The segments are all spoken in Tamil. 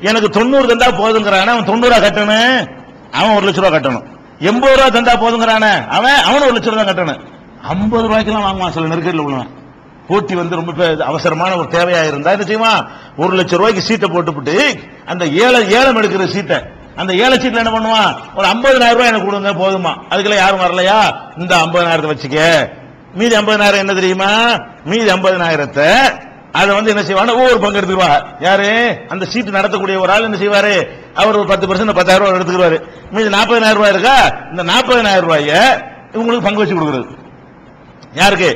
எனக்கு தொண்ணூறு தந்தா போதுங்கிறான அவன் தொண்ணூறா கட்டணும் அவன் ஒரு லட்ச ரூபா கட்டணும். எண்பது ரூபா தந்தா போதுங்கிறான அவன் அவன் ஒரு லட்ச ரூபா கட்டணும். ஐம்பது ரூபாய்க்கெல்லாம் வாங்குவான் சில நெருக்கடியில் உள்ளவன். போட்டி வந்து ரொம்ப பே- அவசரமான ஒரு தேவையா இருந்தா என்ன செய்வான்? ஒரு லட்சம் ரூபாய்க்கு சீட்டை போட்டுவிட்டு அந்த ஏழை ஏலம் எடுக்கிற சீட்டை அந்த ஏழை சீட்ல என்ன பண்ணுவான்? ஒரு 50000 ரூபாய் எனக்கு கொடுங்க போதுமா. அதுக்கெல்லாம் யாரும் வரலையா? இந்த 50000 வச்சுக்க. மீதி 50000 என்ன தெரியுமா? மீதி 50000 அதை வந்து என்ன செய்வாங்க ஒவ்வொரு பங்கு எடுத்துக்குவாங்க யாரு? அந்த சீட்டு நடத்தக்கூடிய ஒரு ஆள் என்ன செய்வாரு? அவர் ஒரு பத்து பர்சன்ட் பத்தாயிரம் ரூபாய் எடுத்துக்குவாரு மீதி 40000 ரூபாய் இருக்கா? இந்த 40000 ரூபாய இவங்களுக்கு பங்கு வச்சு கொடுக்குறது. யாருக்கு?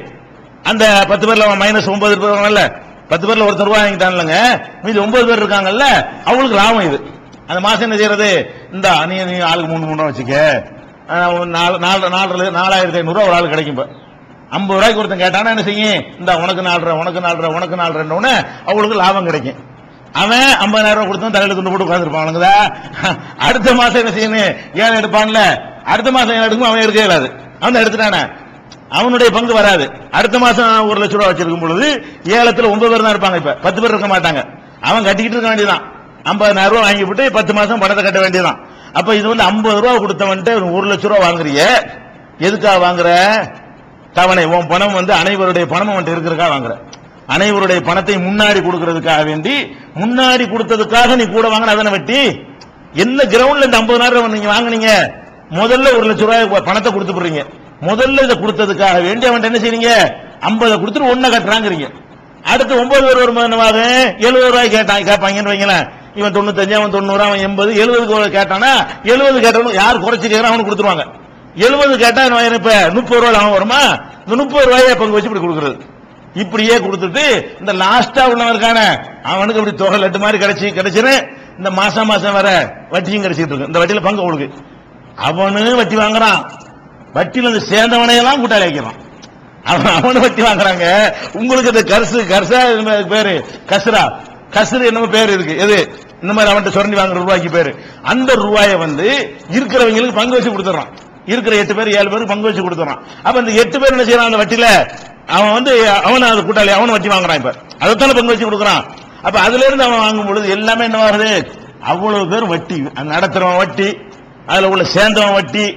அந்த பத்து பேர்ல மைனஸ் ஒன்பது இருப்பாங்கல்ல. பத்து பேர்ல ஒருத்தர் ரூபாய் வாங்கிட்டான்லங்க. மீதி ஒன்பது பேர் இருக்காங்கல்ல அவங்களுக்கு லாபம் இது. அந்த மாசம் என்ன செய்யறது? இந்த நீ நீ ஆளுக்கு மூணு மூணு ரூபா வச்சுக்க. நாலு நாலு நாலு நாலாயிரத்தி ஐநூறு ஒரு ஆள் கிடைக்கும் இப்போ. ஐம்பது ரூபாய்க்கு ஒருத்தன் கேட்டானா என்ன செய்யும்? இந்த உனக்கு நாலு உனக்கு நாலு உனக்கு நாலு அவங்களுக்கு லாபம் கிடைக்கும். அவன் 50000 ரூபாய் கொடுத்தா தலையில துண்டு போட்டு உட்காந்துருப்பானுங்களா அடுத்த மாசம் என்ன செய்யணும்? ஏழை எடுப்பான்ல? அடுத்த மாசம் ஏழை எடுக்கும் அவன் எடுக்க இயலாது அவன் எடுத்துட்டானே. அவனுடைய பங்கு வராது. அடுத்த மாசம் ஒரு லட்சம் ரூபாய் வச்சிருக்கும் பொழுது ஏலத்துல ஒன்பது பேர் தான் இருப்பாங்க இப்ப. பத்து பேர் இருக்க மாட்டாங்க. அவன் கட்டிக்கிட்டு இருக்க வேண்டியதான் 50000 ரூபாய் வாங்கி விட்டு பத்து மாசம் பணத்தை கட்ட வேண்டியதான் அப்ப இது வந்து 50 ரூபாய் கொடுத்தவன்ட்டு ஒரு லட்சம் ரூபாய் வாங்குறிய. எதுக்காக வாங்குற? தவணை உன் பணம் வந்து அனைவருடைய பணம் அவன்கிட்ட இருக்கிறதுக்காக வாங்குற. அனைவருடைய பணத்தை முன்னாடி கொடுக்கறதுக்காக வேண்டி முன்னாடி கொடுத்ததுக்காக நீ கூட வாங்கின அதனை வெட்டி என்ன கிரவுண்ட்ல இந்த 50000 நீங்க வாங்குனீங்க? முதல்ல ஒரு லட்சம் ரூபாய் பணத்தை கொடுத்து போடுறீங்க. முதல்ல இதை கொடுத்ததுக்காக வேண்டி அவன் என்ன செய்றீங்க? 50 கொடுத்துட்டு ஒன்ன கட்டுறாங்கிறீங்க. அடுத்து ஒன்பது பேர் வரும்போது என்னவாக எழுபது ரூபாய் கேட்டான் கேட்பாங்கன்னு வைங்களேன். இவன் தொண்ணூத்தஞ்சு அவன் தொண்ணூறு அவன் எண்பது எழுபதுக்கு கேட்டானா எழுபது கேட்டவனுக்கு யார் குறைச்சு கேட்கறான் அவனுக்கு கொடுத்துருவாங்க. எழுபது கேட்டா என்ன இப்ப? முப்பது ரூபாய் லாபம் வருமா? இந்த முப்பது ரூபாயை பங்கு வச்சு இப்படி கொடுக்குறது. இப்படியே கொடுத்துட்டு இந்த லாஸ்டா உள்ளவன் இருக்கானே அவனுக்கு இப்படி தொகை லட்டு மாதிரி கிடைச்சி கிடைச்சிரு இந்த மாசம் மாசம் வர வட்டியும் கிடைச்சிட்டு இருக்கு. இந்த வட்டியில பங்கு அவனுக்கு அவனு வட்டி வாங்குறான். வட்டியில இருந்து சேர்ந்தவனையெல்லாம் கூட்டாளி வைக்கிறான் அவன் அவனு வட்டி வாங்குறாங்க. உங்களுக்கு இந்த கர்சு கர்சா பேரு? கசுரா. கசுரு என்னமோ பேர் இருக்கு எது? இந்த மாதிரி அவன்கிட்ட சுரண்டி வாங்குற ரூபாய்க்கு பேரு. அந்த ரூபாயை வந்து இருக்கிறவங்களுக்கு பங்கு வச்சு கொடுத்துறான் இருக்கிற எட்டு பேர் ஏழு பேருக்கு பங்கு வச்சு கொடுத்துறான் அப்ப இந்த எட்டு பேர் என்ன செய்யறான் அந்த வட்டியில? அவன் வந்து அவன் அது கூட்டாளி அவன் வட்டி வாங்குறான் இப்ப. அதைத்தானே பங்கு வச்சு கொடுக்குறான். அப்ப அதுல இருந்து அவன் வாங்கும் பொழுது எல்லாமே என்ன வருது அவ்வளவு பேர் வட்டி நடத்துறவன் வட்டி அதுல உள்ள சேர்ந்தவன் வட்டி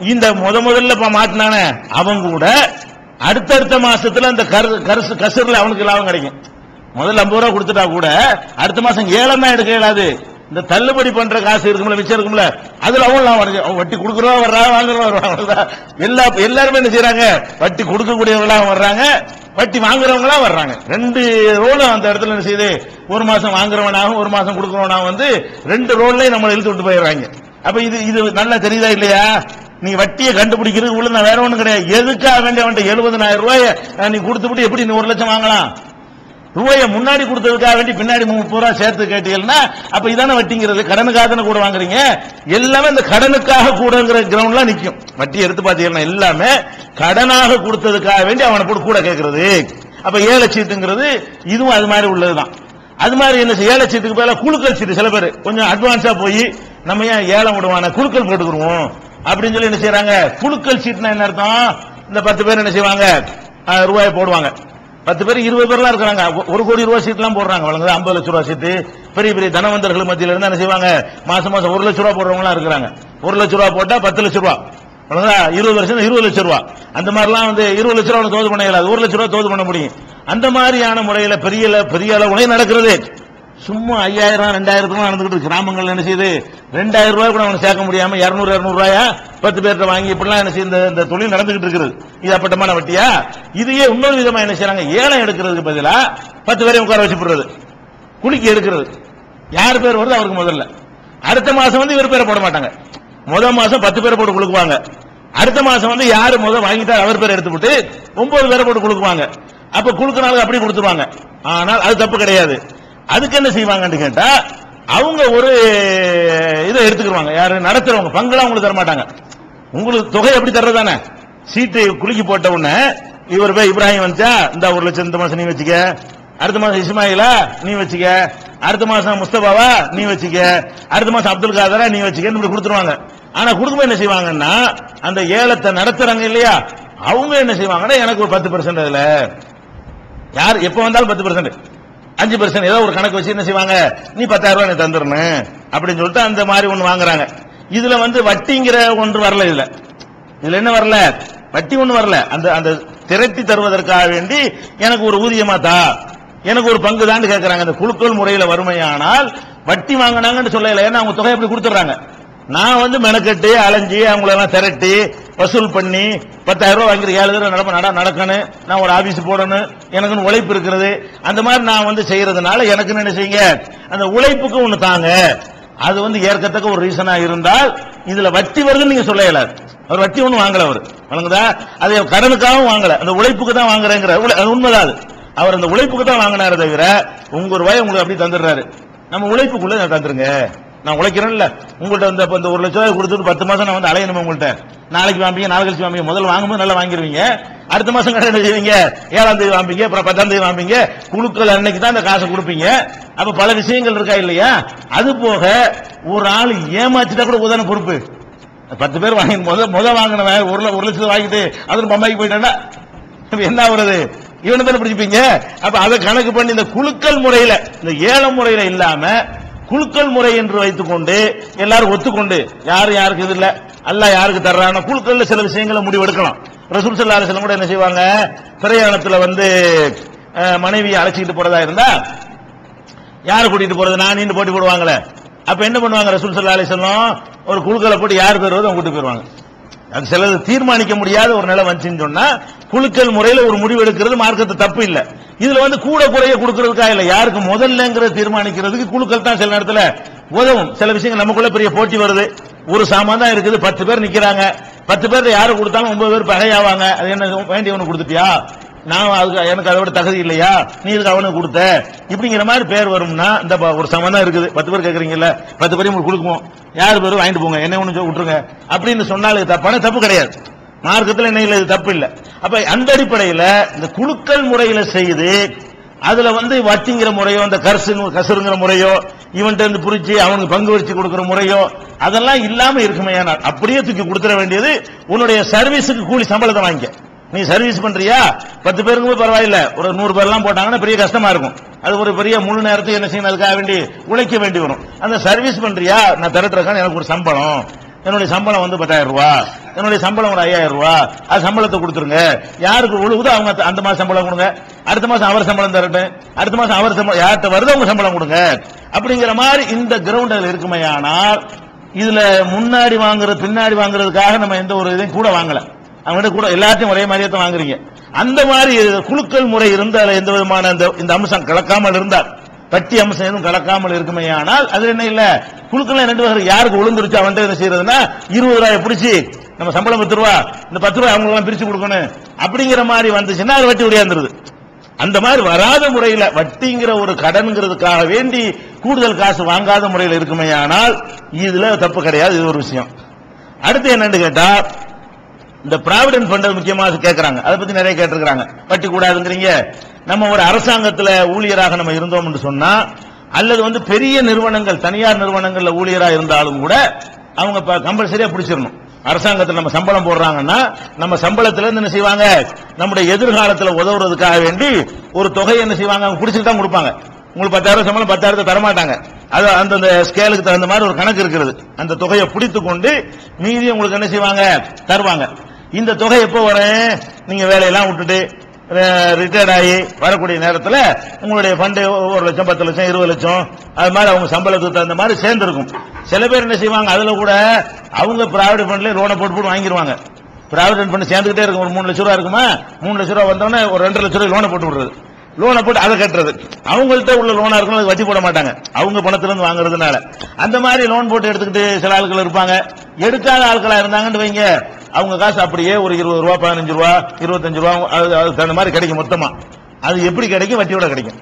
இந்த முத முதல்ல இப்ப மாட்டினானே அவங்க கூட அடுத்தடுத்த மாசத்துல அந்த கரு- கருசு அவனுக்கு லாபம் கிடைக்கும். முதல்ல ஐம்பது ரூபா கொடுத்துட்டா கூட அடுத்த மாசம் ஏழமா எடுக்க இயலாது. இந்த தள்ளுபடி பண்ற காசு இருக்கும்ல மிச்சம் இருக்கும்ல அதுல அவன் அவன் வட்டி கொடுக்குறவா வர்றா வாங்குறவா வர்றா எல்லா எல்லாருமே என்ன செய்யறாங்க வட்டி கொடுக்கக்கூடியவங்களா வர்றாங்க வட்டி வாங்குறவங்களா வர்றாங்க. ரெண்டு ரோலும் அந்த இடத்துல என்ன செய்யுது? ஒரு மாசம் வாங்குறவனாகவும் ஒரு மாசம் கொடுக்குறவனாகவும் வந்து ரெண்டு ரோல்லையும் நம்மளை இழுத்து விட்டு போயிடுறாங்க. அப்ப இது இது நல்லா தெரியுதா இல்லையா? நீ வட்டியை கண்டுபிடிக்கிறது உள்ள நான் வேற ஒண்ணும் கிடையாது. எதுக்காக வேண்டிய அவன்கிட்ட எழுபதனாயிரம் ரூபாய் நீ கொடுத்துவிட்டு எப்படி நீ ஒரு லட்சம் வாங்கலாம்? ரூபாயை முன்னாடி கொடுத்ததுக்காக வேண்டி பின்னாடி முப்பது ரூபா சேர்த்து கேட்டீங்கன்னா அப்ப இதான வட்டிங்கிறது? கடனுக்காக தானே கூட வாங்குறீங்க? எல்லாமே இந்த கடனுக்காக கூடங்கிற கிரவுண்ட்ல நிற்கும் வட்டி எடுத்து பாத்தீங்கன்னா எல்லாமே கடனாக கொடுத்ததுக்காக வேண்டி அவனை போட்டு கூட கேட்கறது அப்ப ஏழை சீட்டுங்கிறது இதுவும் அது மாதிரி உள்ளதுதான். அது மாதிரி என்ன செய்ய, ஏழை சீட்டுக்கு பதிலா குழுக்கள் சீட்டு சில பேர். கொஞ்சம் அட்வான்ஸா போய் நம்ம ஏன் ஏழை விடுவான? குழுக்கள் போட்டுக்குருவோம் அப்படின்னு சொல்லி என்ன செய்யறாங்க குழுக்கள் சீட்னா என்ன அர்த்தம்? இந்த பத்து பேர் என்ன செய்வாங்க? ரூபாயை போடுவாங்க. பத்து பேர் இருபது பேர்லாம் இருக்கிறாங்க. ஒரு கோடி ரூபாய் சீட்லாம் போடுறாங்க. வழங்குது ஐம்பது லட்ச ரூபாய் சீட்டு. பெரிய பெரிய தனவந்தர்கள் மத்தியில இருந்து என்ன செய்வாங்க? மாசம் மாசம் ஒரு லட்ச ரூபா போடுறவங்களாம் இருக்கிறாங்க. ஒரு லட்ச ரூபாய் போட்டா பத்து லட்ச ரூபா. வழங்குதா இருபது வருஷம் இருபது லட்ச ரூபா. அந்த மாதிரிலாம் வந்து இருபது லட்ச ரூபா தோது பண்ண இயலாது ஒரு லட்ச ரூபா தோது பண்ண முடியும். அந்த மாதிரியான முறையில பெரிய பெரிய அளவுலையும் நடக்கிறது. சும்மா ஐயாயிரம் ரெண்டாயிரத்துக்கு நடந்துகிட்டு கிராமங்கள் என்ன செய்யுது? ரெண்டாயிரம் ரூபாய் கூட அவனை சேர்க்க முடியாம இருநூறு இருநூறு ரூபாயா? பத்து பேர்கிட்ட வாங்கி இப்படிலாம் என்ன செய்யுது? இந்த- இந்த தொழில் நடந்துகிட்டு இருக்குது. இது அப்பட்டமான வட்டியா? இதையே இன்னொரு விதமா என்ன செய்யறாங்க ஏலம் எடுக்கிறதுக்கு பதிலா பத்து பேரையும் உட்கார வச்சு போடுறது. குலுக்கி எடுக்கிறது. யார் பேர் வருது? அவருக்கு முதல்ல. அடுத்த மாசம் வந்து இவர் பேரை போட மாட்டாங்க. முதல் மாசம் பத்து பேரை போட்டு கொடுக்குவாங்க அடுத்த மாசம் வந்து யாரு முதல் வாங்கிட்டா அவர் பேர் எடுத்து விட்டு ஒன்பது பேரை போட்டு கொடுக்குவாங்க அப்ப குலுக்கினாலும் அப்படி கொடுத்துருவாங்க. ஆனால் அது தப்பு கிடையாது. அதுக்கு என்ன செய்வாங்கன்னு கேட்டா அவங்க ஒரு இதை எடுத்துக்கிடுவாங்க யாரு? நடத்துறவங்க. பங்குலாம் உங்களுக்கு தரமாட்டாங்க. உங்களுக்கு தொகை எப்படி தர்றதானே சீட்டு குலுக்கி போட்ட உடனே இவர் போய் இப்ராஹிம் வந்துச்சா? இந்த ஒரு லட்சம் இந்த மாசம் நீ வச்சுக்க. அடுத்த மாசம் இஸ்மாயிலா நீ வச்சுக்க. அடுத்த மாசம் முஸ்தபாவா நீ வச்சுக்க. அடுத்த மாசம் அப்துல் காதரா நீ வச்சுக்கன்னு இப்படி கொடுத்துருவாங்க. ஆனா கொடுக்கும்போது என்ன செய்வாங்கன்னா அந்த ஏலத்தை நடத்துறாங்க இல்லையா? அவங்க என்ன செய்வாங்கன்னா எனக்கு ஒரு பத்து பெர்சன்ட் அதுல. யார் எப்ப வந்தாலும் பத்து பெர்சன்ட் அஞ்சு பர்சன்ட் ஏதோ ஒரு கணக்கு வச்சு என்ன செய்வாங்க? நீ பத்தாயிரம் ரூபாய் எனக்கு தந்துடணும் அப்படின்னு சொல்லிட்டு அந்த மாதிரி ஒன்று வாங்குறாங்க. இதுல வந்து வட்டிங்கிற ஒன்று வரல இதுல. இதுல என்ன வரல? வட்டி ஒன்று வரல. அந்த அந்த திரட்டி தருவதற்காக வேண்டி எனக்கு ஒரு ஊதியமா தா. எனக்கு ஒரு பங்கு தான் கேட்கறாங்க அந்த குழுக்கள் முறையில வறுமையானால் வட்டி வாங்கினாங்கன்னு சொல்லல. ஏன்னா அவங்க தொகை அப்படி கொடுத்துறாங்க நான் வந்து மெனக்கட்டு அலைஞ்சி அவங்களெல்லாம் திரட்டி வசூல் பண்ணி பத்தாயிரம் ரூபாய் வாங்கிற ஏழு தடவை நடப்ப நட நடக்கணும் நான் ஒரு ஆபீஸ் போடணும் எனக்குன்னு உழைப்பு இருக்கிறது அந்த மாதிரி நான் வந்து செய்யறதுனால எனக்கு என்ன செய்யுங்க? அந்த உழைப்புக்கு ஒன்று தாங்க. அது வந்து ஏற்கத்தக்க ஒரு ரீசனாக இருந்தால் இதுல வட்டி வருதுன்னு நீங்க சொல்ல இயலாது அவர் வட்டி ஒன்று வாங்கல அவர். வழங்குதா? அதை கடனுக்காகவும் வாங்கல. அந்த உழைப்புக்கு தான் வாங்குறேங்கிற அது உண்மைதான் அது. அவர் அந்த உழைப்புக்கு தான் வாங்கினாரு தவிர உங்க ரூபாய் உங்களுக்கு அப்படி தந்துடுறாரு. நம்ம உழைப்புக்குள்ள நான் தந்துருங்க. நான் உழைக்கிறேன்ல. உங்கள்ட்ட வந்து இப்போ இந்த ஒரு லட்ச ரூபாய் கொடுத்துட்டு பத்து மாதம் நான் வந்து அலையணும் உங்கள்கிட்ட நாளைக்கு வாம்பிங்க நாளை கழிச்சு வாம்பிங்க முதல்ல வாங்கும்போது நல்லா வாங்கிடுவீங்க அடுத்த மாசம் கடன் என்ன செய்வீங்க? ஏழாம் தேதி வாம்பிங்க அப்புறம் பத்தாம் தேதி வாம்பிங்க குழுக்கள் அன்னைக்கு தான் அந்த காசை கொடுப்பீங்க. அப்ப பல விஷயங்கள் இருக்கா இல்லையா? அது போக ஒரு ஆள் ஏமாத்திட்டா கூட உதாரண பொறுப்பு. பத்து பேர் வாங்கி முத முத வாங்கினவன் ஒரு ஒரு லட்சத்தை வாங்கிட்டு அதுல பம்பாய்க்கு போயிட்டான்னா என்ன ஆகுறது? இவனை தானே பிடிச்சிப்பீங்க? அப்ப அதை கணக்கு பண்ணி இந்த குழுக்கள் முறையில இந்த ஏழை முறையில இல்லாம குழுக்கள் முறை என்று வைத்துக்கொண்டு எல்லாரும் ஒத்துக்கொண்டு யாரு யாருக்கு இது இல்ல அல்ல யாருக்கு தர்றான? குழுக்கள்ல சில விஷயங்களை முடிவெடுக்கலாம். ரசூல் ஸல்லல்லாஹு அலைஹி கூட என்ன செய்வாங்க? பிரயாணத்துல வந்து மனைவியை அழைச்சிக்கிட்டு போறதா இருந்தா யார் கூட்டிட்டு போறது? நான் நீண்டு போட்டி போடுவாங்களே. அப்ப என்ன பண்ணுவாங்க? ரசூல் ஸல்லல்லாஹு அலைஹி ஒரு குழுக்களை போட்டு யார் பெறுவதோ அவங்க கூட்டு போயிருவாங்க. அது சிலது தீர்மானிக்க முடியாத ஒரு நிலை வந்துச்சுன்னு சொன்னா குழுக்கள் முறையில ஒரு முடிவு எடுக்கிறது மார்க்கத்து தப்பு இல்ல. இதுல வந்து கூட குறைய கொடுக்கறதுக்கா இல்ல. யாருக்கு முதல்லங்கிறத தீர்மானிக்கிறதுக்கு குழுக்கள் தான் சில நேரத்துல உதவும். சில விஷயங்கள் நமக்குள்ள பெரிய போட்டி வருது. ஒரு சாமான் தான் இருக்குது. பத்து பேர் நிக்கிறாங்க. பத்து பேர் யாரு கொடுத்தாலும் ஒன்பது பேர் பகையாவாங்க. அது என்ன வேண்டியவனுக்கு கொடுத்துட்டியா? நான் அதுக்கு எனக்கு அதை விட தகுதி இல்லையா? நீ இதுக்கு அவனுக்கு கொடுத்த. இப்படிங்கிற மாதிரி பேர் வரும்னா இந்த ஒரு சமம் இருக்குது. பத்து பேர் கேட்குறீங்கல்ல பத்து பேரையும் உங்களுக்கு கொடுக்குவோம். யார் பேரும் வாங்கிட்டு போங்க. என்ன ஒன்று விட்டுருங்க. அப்படின்னு சொன்னாலும் தப்பான தப்பு. கிடையாது. மார்க்கத்தில் என்ன இல்லை இது தப்பு இல்லை. அப்ப அந்த அடிப்படையில் இந்த குழுக்கள் முறையில் செய்து அதுல வந்து வட்டிங்கிற முறையோ இந்த கரசு கசுருங்கிற முறையோ இவன்ட்ட இருந்து புரிச்சு அவனுக்கு பங்கு வச்சு கொடுக்கிற முறையோ அதெல்லாம் இல்லாம இருக்குமே அப்படியே தூக்கி கொடுத்துட வேண்டியது உன்னுடைய சர்வீஸுக்கு கூலி சம்பளத்தை வாங்கிக்க. நீ சர்வீஸ் பண்றியா? பத்து பேருக்கு போய் பரவாயில்ல. ஒரு நூறு பேர்லாம் போட்டாங்கன்னா பெரிய கஷ்டமா இருக்கும். அது ஒரு பெரிய முழு நேரத்தை என்ன செய்யணும் அதுக்காக வேண்டி உழைக்க வேண்டி வரும். அந்த சர்வீஸ் பண்றியா? நான் திரட்டுறக்கான எனக்கு ஒரு சம்பளம். என்னுடைய சம்பளம் வந்து பத்தாயிரம் ரூபா. என்னுடைய சம்பளம் ஒரு ஐயாயிரம் ரூபா. அது சம்பளத்தை கொடுத்துருங்க. யாருக்கு உழுகுதோ அவங்க அந்த- மாதம் மாசம் சம்பளம் கொடுங்க. அடுத்த மாசம் அவர் சம்பளம் தரட்டும் அடுத்த மாசம் அவர் சம்பளம் யார்கிட்ட வருதோ அவங்க சம்பளம் கொடுங்க. அப்படிங்கிற மாதிரி இந்த கிரவுண்டில் இருக்குமே ஆனால் இதுல முன்னாடி வாங்குறது பின்னாடி வாங்குறதுக்காக நம்ம எந்த ஒரு இதையும் கூட வாங்கலை. அவங்ககிட்ட கூட எல்லாத்தையும் ஒரே மாதிரியே தான் வாங்குறீங்க. அந்த மாதிரி குழுக்கள் முறை இருந்தால் எந்த விதமான இந்த இந்த அம்சம் கலக்காமல் இருந்தால் பட்டி அம்சம் எதுவும் கலக்காமல் இருக்குமே ஆனால் அது என்ன இல்ல? குழுக்கள் ரெண்டு வகை யாருக்கு விழுந்துருச்சு அவன்கிட்ட என்ன செய்யறதுன்னா இருபது ரூபாய் பிடிச்சி நம்ம சம்பளம் பத்து ரூபா இந்த பத்து ரூபாய் அவங்களுக்கு பிரிச்சு கொடுக்கணும். அப்படிங்கிற மாதிரி வந்துச்சுன்னா அது வட்டி உடையாந்துருது அந்த மாதிரி வராத முறையில வட்டிங்கிற ஒரு கடன்கிறதுக்காக வேண்டி கூடுதல் காசு வாங்காத முறையில் இருக்குமே ஆனால் இதுல தப்பு கிடையாது இது ஒரு விஷயம். அடுத்து என்னன்னு கேட்டா இந்த பிராவிடன்ட் ஃபண்ட் முக்கியமாக கேட்கறாங்க அதை பத்தி நிறைய கேட்டிருக்காங்க வட்டி கூடாதுங்கிறீங்க நம்ம ஒரு அரசாங்கத்தில் ஊழியராக நம்ம இருந்தோம்னு சொன்னா அல்லது வந்து பெரிய நிறுவனங்கள் தனியார் நிறுவனங்கள்ல ஊழியராக இருந்தாலும் கூட அவங்க கம்பல்சரியா பிடிச்சிடணும். அரசாங்கத்தில் நம்ம சம்பளம் போடுறாங்கன்னா நம்ம சம்பளத்துல என்ன செய்வாங்க? நம்முடைய எதிர்காலத்தில் உதவுறதுக்காக வேண்டி ஒரு தொகையை என்ன செய்வாங்க? அவங்க பிடிச்சிட்டு தான் கொடுப்பாங்க. உங்களுக்கு பத்தாயிரம் சம்பளம் பத்தாயிரத்தை தரமாட்டாங்க. அது அந்தந்த ஸ்கேலுக்கு தகுந்த மாதிரி ஒரு கணக்கு இருக்கிறது. அந்த தொகையை பிடித்து கொண்டு மீதி உங்களுக்கு என்ன செய்வாங்க? தருவாங்க. இந்த தொகை எப்போ வரும்? நீங்க வேலையெல்லாம் விட்டுட்டு ரிட்டையர்ட் ஆகி வரக்கூடிய நேரத்தில் உங்களுடைய ஃபண்டு ஒரு லட்சம் பத்து லட்சம் இருபது லட்சம் அது மாதிரி அவங்க சம்பளத்துக்கு தகுந்த மாதிரி சேர்ந்துருக்கும். சில பேர் என்ன செய்வாங்க அதுல கூட அவங்க பிராவிடன்ட் ஃபண்ட்லேயே லோனை போட்டு போட்டு வாங்கிடுவாங்க பிராவிடன்ட் ஃபண்ட் சேர்ந்துகிட்டே இருக்கும். ஒரு மூணு லட்ச ரூபா இருக்குமா? மூணு லட்ச ரூபா வந்தோடனே ஒரு ரெண்டு லட்ச ரூபாய் லோனை போட்டு விடுறது. லோனை போட்டு அதை கட்டுறது. அவங்கள்ட்ட உள்ள லோனா இருக்கணும் அது வட்டி போட மாட்டாங்க. அவங்க பணத்திலிருந்து வாங்குறதுனால. அந்த மாதிரி லோன் போட்டு எடுத்துக்கிட்டு சில ஆட்கள் இருப்பாங்க. எடுக்காத ஆட்களா இருந்தாங்கன்னு வைங்க. அவங்க காசு அப்படியே ஒரு இருபது ரூபா பதினஞ்சு ரூபா இருபத்தஞ்சு ரூபா அது அதுக்கு தகுந்த மாதிரி கிடைக்கும் மொத்தமா. அது எப்படி கிடைக்கும்? வட்டியோட கிடைக்கும்.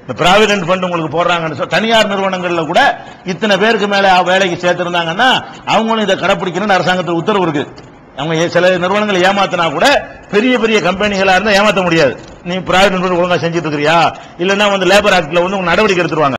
இந்த ப்ராவிடென்ட் ஃபண்ட் உங்களுக்கு போடுறாங்கன்னு சொல்ல தனியார் நிறுவனங்கள்ல கூட இத்தனை பேருக்கு மேலே வேலைக்கு சேர்த்திருந்தாங்கன்னா அவங்களும் இதை கடைப்பிடிக்கணும்னு அரசாங்கத்தில் உத்தரவு இருக்கு. அவங்க சில நிறுவனங்களை ஏமாத்தினா கூட பெரிய பெரிய கம்பெனிகளா இருந்தால் ஏமாத்த முடியாது. நீ ப்ராவிடென்ட் ஃபண்ட் ஒழுங்கா செஞ்சுட்டு இருக்கிறியா? இல்லைன்னா வந்து லேபர் ஆக்டில் வந்து உங்க நடவடிக்கை எடுத்துருவாங்க.